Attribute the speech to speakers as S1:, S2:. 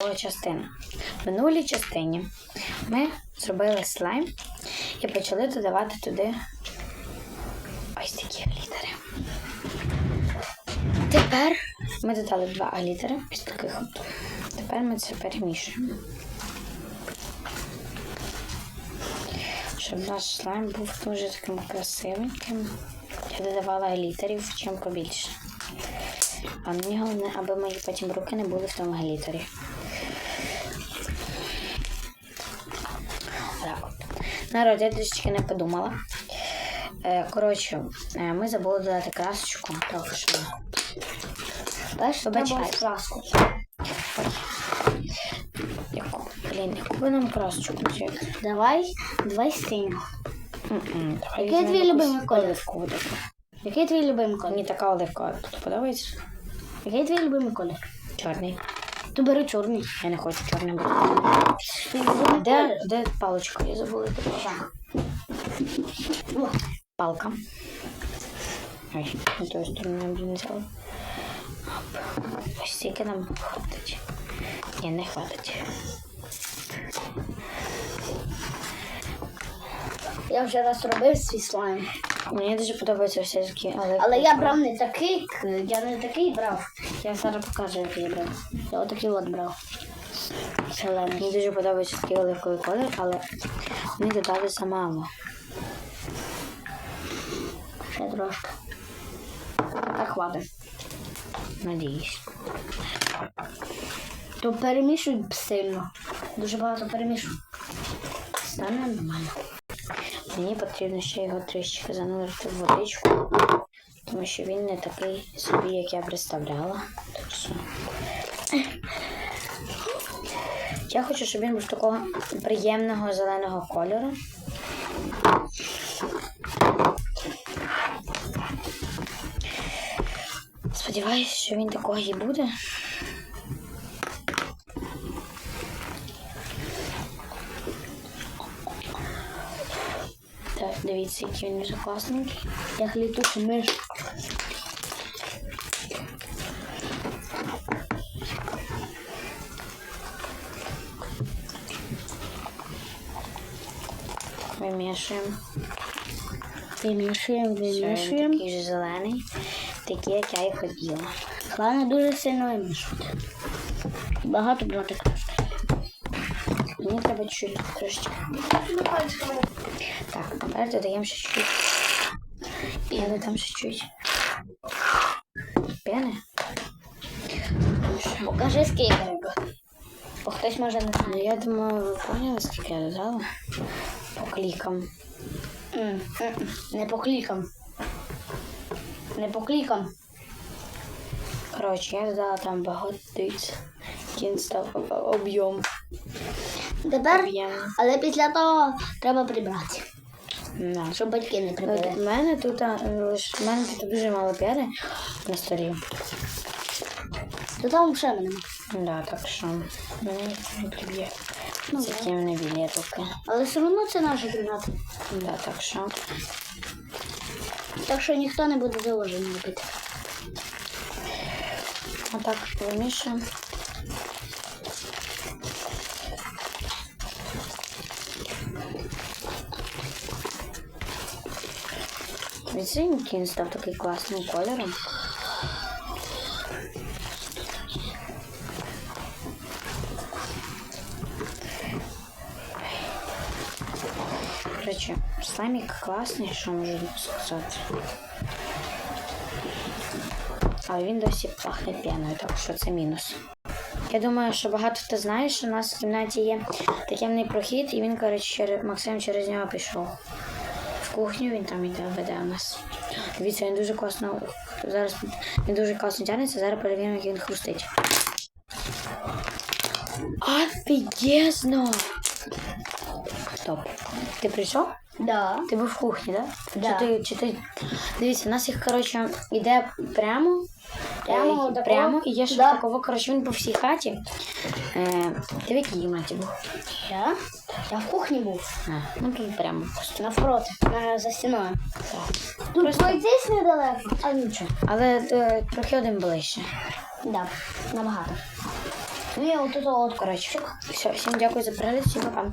S1: Частина. В минулій частині ми зробили слайм і почали додавати туди ось такі глітери. Тепер ми додали два глітери, ось таких. Тепер ми це перемішуємо. Щоб наш слайм був дуже таким красивеньким. Я додавала глітерів чим побільше. А мені головне, аби мої потім руки не були в тому глітері. Народ, я трішечки не подумала. Е, коротше, е, ми забули додати красочку. Так, що. Вибачай.
S2: краску.
S1: Яку? Блін, яку би нам красочку взяти?
S2: Давай, давай синю. Який твій любимий колір? Який твій любимий колір?
S1: Мені така оливкова подобається.
S2: Який твій любимий колір?
S1: Чорний.
S2: То бери чорний.
S1: Я не хочу.
S2: Твій любимий
S1: Де, де паличка? Я забула.
S2: О,
S1: Палка. Ой, на тою сторону я не взяла. Ось стільки нам хватить. Ні, не хватить.
S2: Я вже раз робив свій слайм.
S1: Мені дуже подобаються всі такі, але.
S2: Але я брав не такий, я не такий брав.
S1: Я зараз покажу, як я брав.
S2: Я отакий от брав. Зелений.
S1: Мені дуже подобається такий оливковий колір, але вони додали замало.
S2: Ще трошки. Так хватить.
S1: Надіюсь.
S2: То перемішуй сильно. Дуже багато перемішуй. Стане нормально.
S1: Мені потрібно ще його трішки занурити в водичку, тому що він не такий собі, як я представляла. Так що... Я хочу, щоб він був такого приємного зеленого кольору. Сподіваюсь, що він такого і буде. Так, дивіться, який він вже класненький.
S2: Як літучий миш.
S1: Вимішуємо.
S2: Вимішуємо, вимішуємо.
S1: такий же зелений, такий, як я і хотіла.
S2: Головне дуже сильно вимішувати. Багато брати краще.
S1: Мені треба чуть трошечки. Так, тепер додаємо ще чуть. Я додам ще чуть. Пени.
S2: Покажи скільки. Бо хтось може не
S1: Ну,
S2: знає.
S1: я думаю, ви поняли, скільки я додала? По клікам.
S2: М, м, Не по клікам. Не по клікам.
S1: Коротше, я додала там багато, дивіться. Кін став о- об'єм.
S2: Тепер, але після того треба прибрати,
S1: Да.
S2: щоб батьки не прибрали.
S1: в мене тут а, в мене тут дуже мало п'яни на столі.
S2: То там ще мене.
S1: Да, так що мені не приб'є.
S2: Ну,
S1: Це в мене вільні руки.
S2: Але все одно це наша кімната.
S1: Да, так що
S2: Так що ніхто не буде заложення робити.
S1: отак вимішуємо. Він став такий класним кольором. Короче, слаймик класний, що можу сказати. Але він досі пахне п'яною, так що це мінус. Я думаю, що багато хто знає, що у нас в кімнаті є таємний прохід, і він, коротше, через... Максим через нього пішов. Кухню він там іде, веде у нас. Дивіться, він дуже класно. Зараз він дуже класно тягнеться, зараз перевіримо, як він хрустить. Офігезно! Стоп. Ти прийшов?
S2: Да.
S1: Ти був в кухні, так? Да?
S2: Да.
S1: Чи ти, чи ти... Дивіться, у нас їх, коротше, іде прямо.
S2: Прямо
S1: е,
S2: отако?
S1: прямо, і є ще
S2: Да.
S1: такого, коротше, він по всій хаті. Е, ти в якій кімнаті був?
S2: Я? Я в кухні був.
S1: А, ну тут прямо.
S2: Навпроти, на, за стіною.
S1: Так.
S2: Тут
S1: Просто-
S2: пройтись недалеко, а нічого.
S1: Але е, трохи один ближче.
S2: Да, набагато. Ні, от это от.
S1: Коротше, все, всім дякую за перегляд, всім пока.